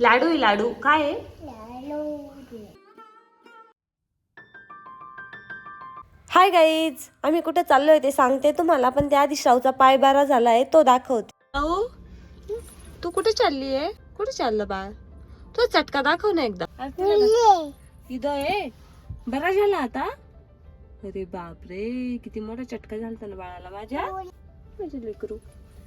लाडू आहे लाडू. काय आहे? हाय गाईज आम्ही कुठे चाललोय ते सांगते तुम्हाला पण त्याआधी श्रावचा पाय बारा झालाय तो दाखवते. अहो तू कुठे चालली आहे? कुठे चाललं बाळ? तो चटका दाखव ना एकदा. इथं आहे. बरा झाला आता? अरे बापरे किती मोठा चटका झाला ना बाळाला माझ्या. माझे लेकरू.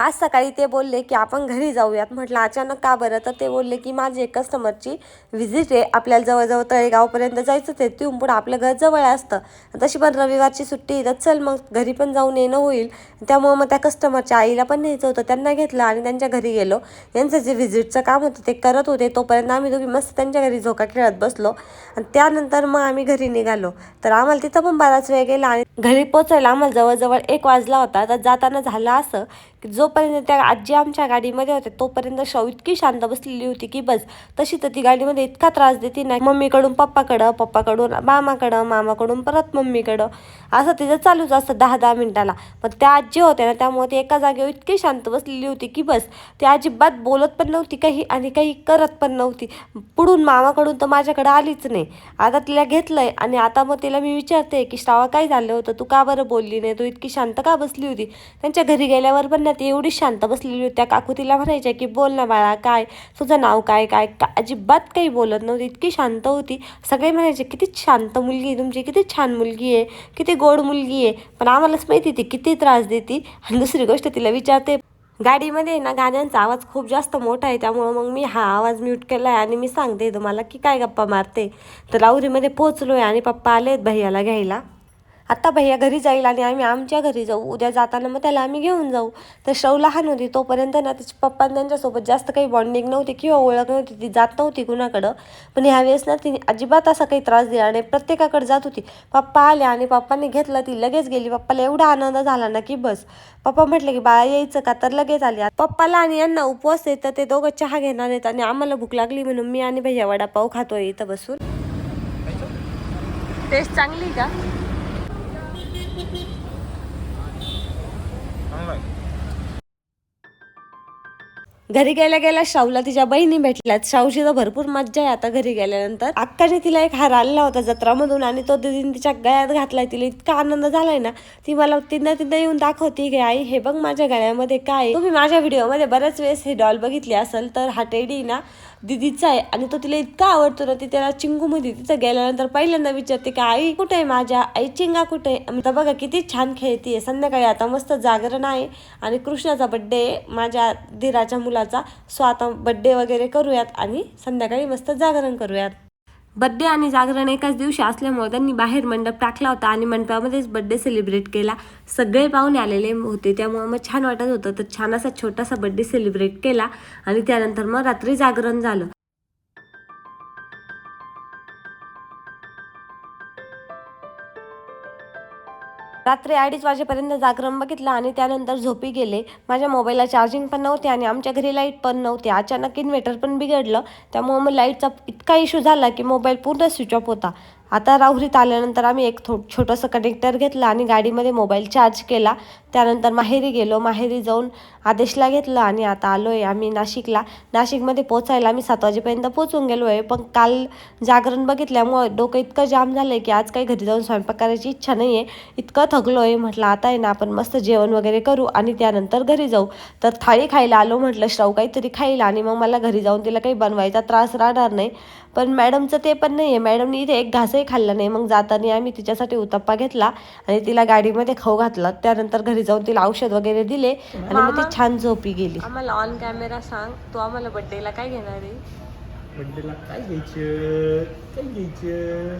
आज सकाळी ते बोलले की आपण घरी जाऊयात. म्हटलं अचानक का बरं? तर ते बोलले की माझी एक कस्टमरची व्हिजिट आहे. आपल्याला जवळजवळ तळेगावपर्यंत जायचं ते. तिथून पुढे आपलं घर जवळ असतं. तशी पण रविवारची सुट्टी आहे, तर चल मग घरी पण जाऊन येणं होईल. त्यामुळं मग त्या कस्टमरच्या आईला पण न्यायचं होतं. त्यांना घेतलं आणि त्यांच्या घरी गेलो. यांचं जे व्हिजिटचं काम होतं ते करत होते. तोपर्यंत आम्ही दोघी मस्त त्यांच्या घरी झोका खेळत बसलो. आणि त्यानंतर मग आम्ही घरी निघालो. तर आम्हाला तिथं पण बराच वेळ गेला आणि घरी पोचायला आम्हाला जवळजवळ एक वाजला होता. तर जाताना झालं असं जोपर्यंत त्या आजी आमच्या गाडीमध्ये होत्या तोपर्यंत शव इतकी शांत बसलेली होती की बस तशी तर ती गाडीमध्ये इतका त्रास देते ना मम्मीकडून पप्पाकडं पप्पाकडून मामाकडं मामाकडून परत मम्मीकडं. असं तिचं चालूच असतं दहा दहा मिनिटाला. पण त्या आजी होत्या ना त्यामुळे ती एका जागेवर इतकी शांत बसलेली होती की बस ती अजिबात बोलत पण नव्हती काही आणि काही करत पण नव्हती. पुढून मामाकडून तर माझ्याकडं आलीच नाही. आता तिला घेतलंय आणि आता मग तिला मी विचारते की श्रावा काय झालं होतं? तू का बरं बोलली नाही? तू इतकी शांत का बसली होती? त्यांच्या घरी गेल्यावर पण ना ती एवढी शांत बसलेली होती. त्या काकू तिला म्हणायच्या की बोल ना बाळा काय? तुझं नाव काय काय? का अजिबात काही बोलत नव्हती. इतकी शांत होती. सगळे म्हणायचे किती शांत मुलगी आहे तुमची किती छान मुलगी आहे किती गोड मुलगी आहे. पण आम्हालाच माहिती ती किती त्रास देते. आणि दुसरी गोष्ट तिला विचारते गाडीमध्ये ना गाण्यांचा आवाज खूप जास्त मोठा आहे त्यामुळं मग मी हा आवाज म्यूट केला आहे आणि मी सांगते तुम्हाला की काय गप्पा मारते. तर लावरीमध्ये पोचलो आहे आणि पप्पा आले आहेत भैयाला घ्यायला. आत्ता भैया घरी जाईल आणि आम्ही आमच्या घरी जाऊ. उद्या जाताना मग त्याला आम्ही घेऊन जाऊ. तर शव लहान होती तोपर्यंत ना तिच्या पप्पा त्यांच्यासोबत जास्त काही बॉन्डिंग नव्हती किंवा ओळख नव्हती. ती जात नव्हती कुणाकडं. पण ह्यावेळेस ना तिने अजिबात असा काही त्रास दिला आणि प्रत्येकाकडे जात होती. पप्पा आले आणि पप्पाने घेतलं. ती लगेच गेली. पप्पाला एवढा आनंद झाला ना की बस. पप्पा म्हटले की बाळा यायचं का? तर लगेच आली. पप्पाला आणि यांना उपवास आहे तर ते दोघं चहा घेणार आहेत आणि आम्हाला भूक लागली म्हणून मी आणि भैया वडापाव खातोय इथं बसून. टेस्ट चांगली का? घरी गेल्या गेल्या शाहूला तिच्या बहिणी भेटल्यात. शाहूची तर भरपूर मज्जा आहे आता घरी गेल्यानंतर. अक्काने तिला एक हार आणला होता जत्रामधून आणि तो दिदीने तिच्या गळ्यात घातलाय. तिला इतका आनंद झालाय ना ती मला तिनं तिथं येऊन दाखवती की आई हे बघ माझ्या गळ्यामध्ये काय आहे?" तुम्ही माझ्या व्हिडिओमध्ये बऱ्याच वेळेस हे डॉल बघितली असेल तर हा टेडी ना दिदीचा आहे आणि तो तिला इतका आवडतो ना ती त्याला चिंगूमध्ये तिथं गेल्यानंतर पहिल्यांदा विचारते की आई कुठे आहे माझ्या? आई चिंगा कुठे आहे? बघा किती छान खेळतीये. संध्याकाळी आता मस्त जागरण आहे आणि कृष्णाचा बड्डे माझ्या धीराच्या मुलाचा. सो आता बड्डे वगैरे करूयात आणि संध्याकाळी मस्त जागरण करूयात. बड्डे आणि जागरण एकाच दिवशी असल्यामुळे त्यांनी बाहेर मंडप टाकला होता आणि मंडपामध्येच बड्डे सेलिब्रेट केला. सगळे पाहुणे आलेले होते त्यामुळे मग छान वाटत होतं. तर छान असा छोटासा बड्डे सेलिब्रेट केला आणि त्यानंतर मग रात्री जागरण झालं. रात्री अडीच वाजेपर्यंत जागरण बघितलं आणि त्यानंतर झोपी गेले. माझ्या मोबाईलला चार्जिंग पण नव्हते आणि आमच्या घरी लाइट पण नव्हती. अचानक इन्व्हर्टर पण बिघडलं. त्यामुळं मग लाईटचा इतका इश्यू झाला की मोबाईल पूर्ण स्विच ऑफ होता. आता राहुरीत आल्यानंतर आम्ही एक थो छोटंसं कनेक्टर घेतलं आणि गाडीमध्ये मोबाईल चार्ज केला. त्यानंतर माहेरी गेलो. माहेरी जाऊन आदेशला घेतलं आणि आता आलो आहे आम्ही नाशिकला. नाशिकमध्ये पोचायला आम्ही सात वाजेपर्यंत पोचून गेलो आहे पण काल जागरण बघितल्यामुळं डोकं इतकं जाम झालं आहे की आज काही घरी जाऊन स्वयंपाक करायची इच्छा नाही आहे इतकं थकलो आहे म्हटलं आता आहे ना आपण मस्त जेवण वगैरे करू आणि त्यानंतर घरी जाऊ. तर थाळी खायला आलो. म्हटलं श्राऊ काहीतरी खाईल आणि मग मला घरी जाऊन तिला काही बनवायचा त्रास राहणार नाही. पण मॅडमचं ते पण नाही आहे मॅडमनी इथे एक घासही खाल्ला नाही. मग जाताना आम्ही तिच्यासाठी उत्तप्पा घेतला आणि तिला गाडीमध्ये खाऊ घातला. त्यानंतर घरी जाऊन तिला औषध वगैरे दिले आणि मग ती छान झोपी गेली. आम्हाला ऑन कॅमेरा सांग तू आम्हाला बड्डेला काय घेणार आहे? बड्डेला काय घ्यायचं? काय घ्यायचं?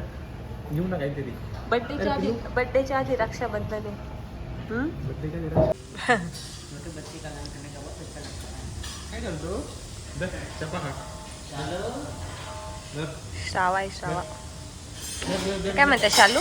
घेऊ ना काहीतरी. बड्डेच्या आधी बड्डेच्या आधी रक्षाबंधन आहे. हम्म? बड्डे काय जरा काय करतो? दर चपा खा दर श्रावा आहे श्रावा काय म्हणते शालू?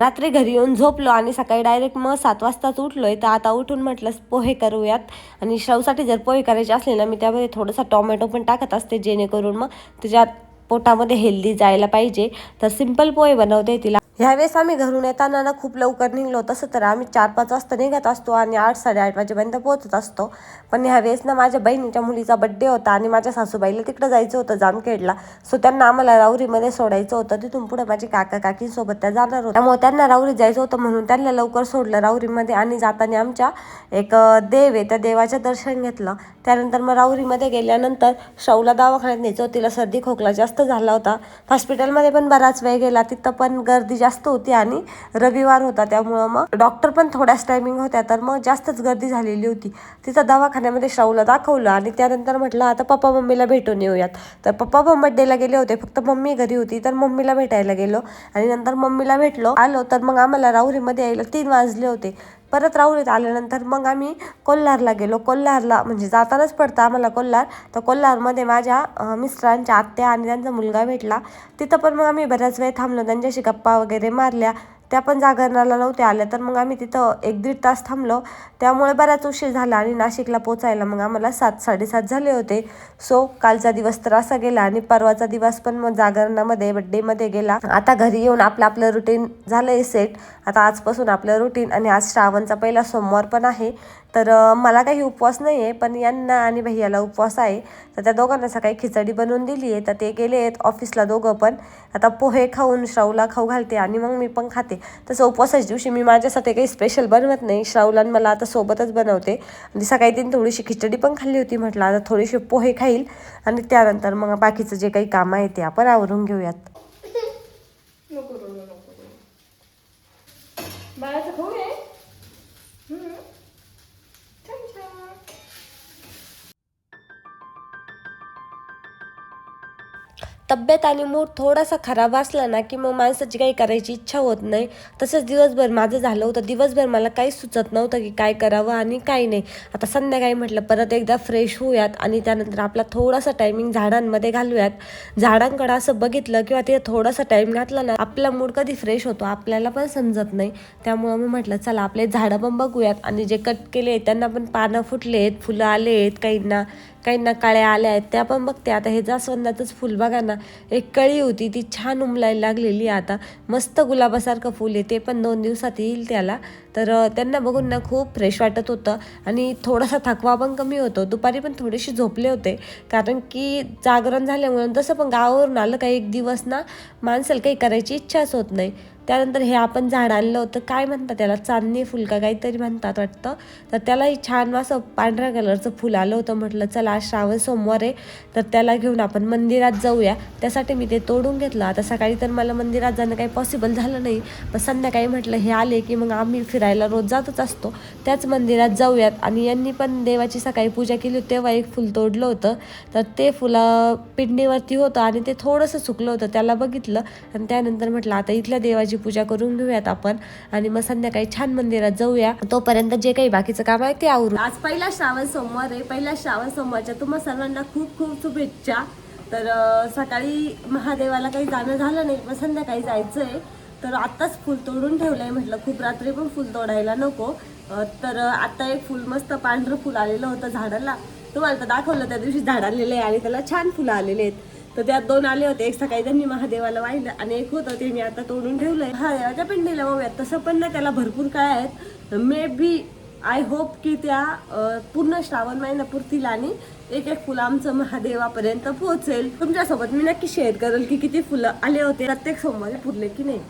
रात्री घरी येऊन झोपलो आणि सकाळी डायरेक्ट मग सात वाजताच उठलोय. तर आता उठून म्हटलं पोहे करूयात. आणि श्रावसाठी जर पोहे करायचे असले ना मी त्यामध्ये थोडासा टोमॅटो पण टाकत असते जेणेकरून मग तुझ्या पोटामध्ये हेल्दी जायला पाहिजे. तर सिंपल पोहे बनवते तिला. ह्यावेळेस आम्ही घरून येताना ना खूप लवकर निघलो. तसं तर आम्ही चार पाच वाजता निघत असतो आणि आठ साडेआठ वाजेपर्यंत पोहोचत असतो. पण ह्यावेळेस ना माझ्या बहिणीच्या मुलीचा बड्डे होता आणि माझ्या सासूबाईला तिकडं जायचं होतं जामखेडला. सो त्यांना आम्हाला राऊरीमध्ये सोडायचं होतं. तिथून पुढे माझे काका काकींसोबत त्या जाणार होत्या. त्यामुळे त्यांना राऊरीत जायचं होतं म्हणून त्यांना लवकर सोडलं राऊरीमध्ये आणि जाताना आमच्या एक देव आहे त्या देवाचं दर्शन घेतलं. त्यानंतर मग राऊरीमध्ये गेल्यानंतर शौला दवाखान्यात न्यायचं तिला सर्दी खोकला जास्त झाला होता. हॉस्पिटलमध्ये पण बराच वेळ गेला. तिथं पण गर्दी जास्त जास्त होती आणि रविवार होता त्यामुळं मग डॉक्टर पण थोड्याच टायमिंग होत्या तर मग जास्तच गर्दी झालेली होती. तिचा दवाखान्यामध्ये श्राऊला दाखवलं आणि त्यानंतर म्हटलं आता पप्पा मम्मीला भेटून येऊयात. तर पप्पा पण बड्डेला गेले होते फक्त मम्मी घरी होती तर मम्मीला भेटायला गेलो. आणि नंतर मम्मीला भेटलो आलो तर मग आम्हाला राहुरीमध्ये यायला तीन वाजले होते. परत राहुरीत आल्यानंतर मग आम्ही कोल्हारला गेलो. कोल्हारला म्हणजे जातानाच पडतं आम्हाला कोल्हार. तर कोल्हारमध्ये माझ्या मिस्टरांच्या आत्या आणि त्यांचा मुलगा भेटला. तिथं पण मग आम्ही बऱ्याच वेळ थांबलो. त्यांच्याशी गप्पा वगैरे मारल्या. त्या पण जागरणाला नव्हत्या आल्या. तर मग आम्ही तिथं एक दीड तास थांबलो. त्यामुळे बराच उशीर झाला आणि नाशिकला पोचायला मग आम्हाला सात साडेसात झाले होते. सो कालचा दिवस तर असा गेला आणि परवाचा दिवस पण मग जागरणामध्ये बड्डेमध्ये गेला. आता घरी येऊन आपलं आपलं रुटीन झालंय सेट आता आजपासून आपलं रुटीन आणि आज श्रावणचा पहिला सोमवार पण आहे. तर मला काही उपवास नाही आहे पण यांना आणि भैयाला उपवास आहे. तर त्या दोघांना सकाळी खिचडी बनवून दिली आहे तर ते गेले आहेत ऑफिसला दोघं पण. आता पोहे खाऊन श्रावला खाऊ घालते आणि मग मी पण खाते. तसं उपवासाच्या दिवशी मी माझ्यासाठी काही स्पेशल बनवत नाही. श्रावला मला आता सोबतच बनवते. आणि सकाळी तिने थोडीशी खिचडी पण खाल्ली होती. म्हटलं आता थोडीशी पोहे खाईल आणि त्यानंतर मग बाकीचं जे काही कामं आहे ते आपण आवरून घेऊयात. तब्येत आणि मूड थोडासा खराब असला ना की मग माणसाची काही करायची इच्छा होत नाही. तसंच दिवसभर माझं झालं होतं. दिवसभर मला काही सुचत नव्हतं की काय करावं आणि काय नाही. आता संध्याकाळी म्हटलं परत एकदा फ्रेश होऊयात आणि त्यानंतर आपला थोडासा टायमिंग झाडांमध्ये घालूयात. झाडांकडं असं बघितलं किंवा ते थोडासा टाईम घातला ना आपला मूड कधी फ्रेश होतो आपल्याला पण समजत नाही. त्यामुळं मी म्हटलं चला आपले झाडं पण बघूयात आणि जे कट केले आहेत त्यांना पण पानं फुटले आहेत फुलं आले आहेत काहींना. काहींना काळ्या आल्या आहेत त्या पण बघते. आता हे जास्वंदाचंच फुल बघा ना. एक कळी होती ती छान उमलायला लागलेली आहे आता. मस्त गुलाबासारखं फुल आहे ते पण दोन दिवसात येईल त्याला. तर त्यांना बघून ना खूप फ्रेश वाटत होतं. आणि थोडासा थकवा पण कमी होतो. दुपारी पण थोडेसे झोपले होते. कारण की जागरण झाल्यामुळे तसं पण गावावरून आलं काही एक दिवस ना माणसाला काही करायची इच्छाच होत नाही. त्यानंतर हे आपण झाड आणलं होतं काय म्हणतात त्याला? चांदणी फुलका काहीतरी म्हणतात वाटतं. तर त्यालाही छान असं पांढऱ्या कलरचं फुल आलं होतं म्हटलं चला आज श्रावण सोमवार आहे तर त्याला घेऊन आपण मंदिरात जाऊया. त्यासाठी मी ते तोडून घेतलं. आता सकाळी तर मला मंदिरात जाणं काही पॉसिबल झालं नाही. पण संध्याकाळी म्हटलं हे आले की मग आम्ही फिरायला रोज जातच असतो. त्याच मंदिरात जाऊयात. आणि यांनी पण देवाची सकाळी पूजा केली. होती तेव्हा एक फुल तोडलं होतं. तर ते फुलं पिंडीवरती होतं आणि ते थोडंसं सुकलं होतं. त्याला बघितलं आणि त्यानंतर म्हटलं आता इथल्या देवाची पूजा करून घेऊयात आपण. आणि मग संध्याकाळी छान मंदिरात जाऊया. तोपर्यंत जे काही बाकीचं काम आहे ते आवरू आज पहिला श्रावण सोमवार आहे. पहिला श्रावण सोमवारच्या तुम्हा सर्वांना खूप खूप शुभेच्छा. तर सकाळी महादेवाला काही जाणं झालं नाही पण संध्याकाळी जायचं आहे तर आत्ताच फुल तोडून ठेवलं आहे म्हटलं. खूप रात्री पण फुल तोडायला नको. तर आत्ता आता एक फुल मस्त पांढरं फुल आलेलं होतं झाडाला. तुम्हाला तर दाखवलं त्या दिवशी झाड आलेलं आहे आणि त्याला छान फुलं आलेले आहेत. तर त्यात दोन आले होते. एक सकाळी त्यांनी महादेवाला वाहिलं आणि एक होतं ते मी आता तोडून ठेवलंय. महादेवाच्या पिंडीला वाहूयात तसं पण ना त्याला भरपूर काय आहेत. मे बी आय होप की त्या पूर्ण श्रावण महिना पुरतील आणि एक एक फुलं आमचं महादेवापर्यंत पोहोचेल. तुमच्यासोबत मी नक्की शेअर करेल की किती फुलं आले होते. प्रत्येक सोमवारी पुरले की नाही.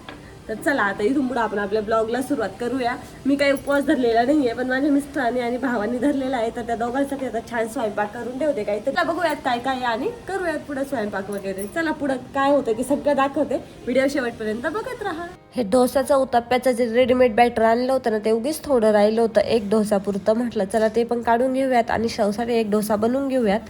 तर चला आता इथून पुढे आपण आपल्या ब्लॉगला सुरुवात करूया. मी काही उपवास धरलेला नाही आहे पण माझ्या मिस्टरांनी आणि भावांनी धरलेला आहे तर त्या दोघांसाठी आता छान स्वयंपाक करून ठेवते काही. तर बघूयात काय काय आणि करूयात पुढे स्वयंपाक वगैरे. चला पुढं काय होतं की सगळं दाखवते. व्हिडिओ शेवटपर्यंत बघत राहा. हे डोसाचं उत्तप्प्याचं जे रेडीमेड बॅटर आणलं होतं ना ते उगीच थोडं राहिलं होतं एक डोसा पुरतं म्हटलं. चला ते पण काढून घेऊयात आणि शवसाठी एक डोसा बनवून घेऊयात.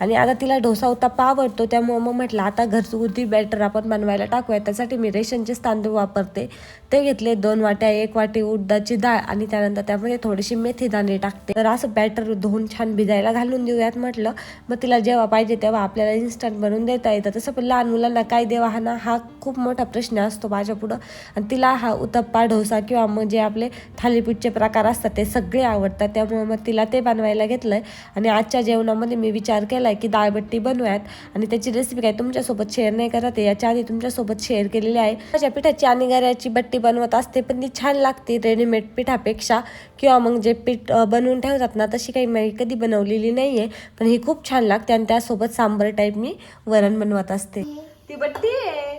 आणि आता तिला डोसा उत्तप्पा आवडतो त्यामुळं मग म्हटलं आता घरगुती बॅटर आपण बनवायला टाकूयात. त्यासाठी मी रेशनचेच तांदूळ वापरते ते घेतले दोन वाट्या एक वाटी उडदाची डाळ आणि त्यानंतर त्यामध्ये थोडीशी मेथी दाणे टाकते. तर असं बॅटर धुवून छान भिजायला घालून देऊयात म्हटलं. मग तिला जेव्हा पाहिजे तेव्हा आपल्याला इन्स्टंट बनवून देता येतं. तसं पण लहान मुलांना काय देवा हा ना हा खूप मोठा प्रश्न असतो माझ्या पुढं आणि तिला हा उत्तप्पा डोसा किंवा मग जे आपले थालीपीठचे प्रकार असतात ते सगळे आवडतात. त्यामुळे मग तिला ते बनवायला घेतलं आहे आणि आजच्या जेवणामध्ये मी विचार केला आहे की डाळबट्टी बनवूयात. आणि त्याची रेसिपी काय तुमच्यासोबत शेअर नाही करत आहे. याच्या आधी तुमच्यासोबत शेअर केलेली आहे. माझ्या पिठाची आणि गऱ्याची बट्टी बनवत असते पण ती छान लागते रेडीमेड पिठापेक्षा. किंवा मग जे पीठ बनवून ठेवतात ना तशी काही मी कधी बनवलेली नाही आहे पण ही खूप छान लागते आणि त्यासोबत सांबर टाईप मी वरण बनवत असते. ती बट्टी आहे.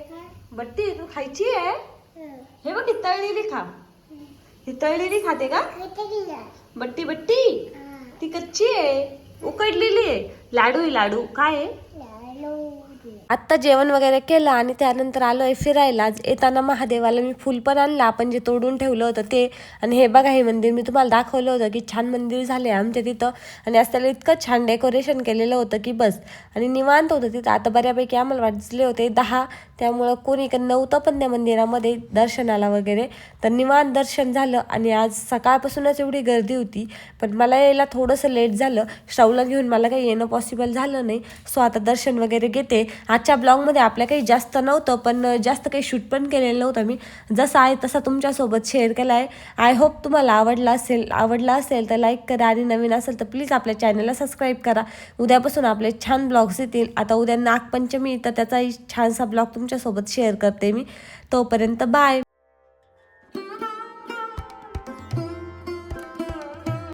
बट्टी तू खायची आहे? हे बघ ही तळलेली खा. ही तळलेली खाते का? बट्टी बट्टी. ती कच्ची आहे. उकडलेली आहे. लाडू आहे लाडू. काय आहे? आत्ता जेवण वगैरे केलं आणि त्यानंतर आलो आहे फिरायला येताना महादेवाला मी फुल पण आणलं. आपण जे तोडून ठेवलं होतं ते. आणि हे बघा हे मंदिर मी तुम्हाला दाखवलं होतं की छान मंदिर झाले आमच्या तिथं. आणि आज त्याला इतकं छान डेकोरेशन केलेलं होतं की बस. आणि निवांत होतं तिथं. आता बऱ्यापैकी आम्हाला वाजले होते दहा. त्यामुळं कोणी का नव्हतं पण त्या मंदिरामध्ये दर्शनाला वगैरे. तर निवांत दर्शन झालं आणि आज सकाळपासूनच एवढी गर्दी होती. पण मला यायला थोडंसं लेट झालं. श्रावला घेऊन मला काही येणं पॉसिबल झालं नाही. सो आता दर्शन वगैरे घेते. आजच्या ब्लॉगमध्ये आपल्या काही जास्त नव्हतं पण जास्त काही शूट पण केलेलं नव्हतं मी. जसं आहे तसा तुमच्यासोबत शेअर केला आहे आय होप तुम्हाला आवडला असेल आवडला असेल तर लाईक करा आणि नवीन असेल तर प्लीज आपल्या चॅनलला सबस्क्राईब करा. उद्यापासून आपले छान ब्लॉग्स येतील. आता उद्या नागपंचमी तर त्याचाही छानसा ब्लॉग तुमच्यासोबत शेअर करते मी. तोपर्यंत बाय